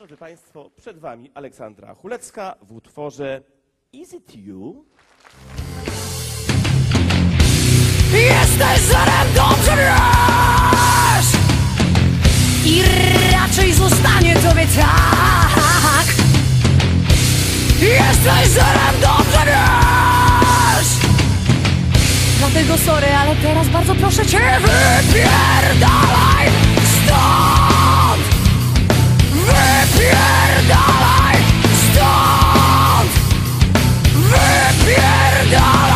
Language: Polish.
Drodzy Państwo, przed Wami Aleksandra Chulecka w utworze Is It You? Jesteś zerem, dobrze wiesz! I raczej zostanie tobie tak. Jesteś zerem, dobrze wiesz! Dlatego sorry, ale teraz bardzo proszę cię Wypierdalaj stąd die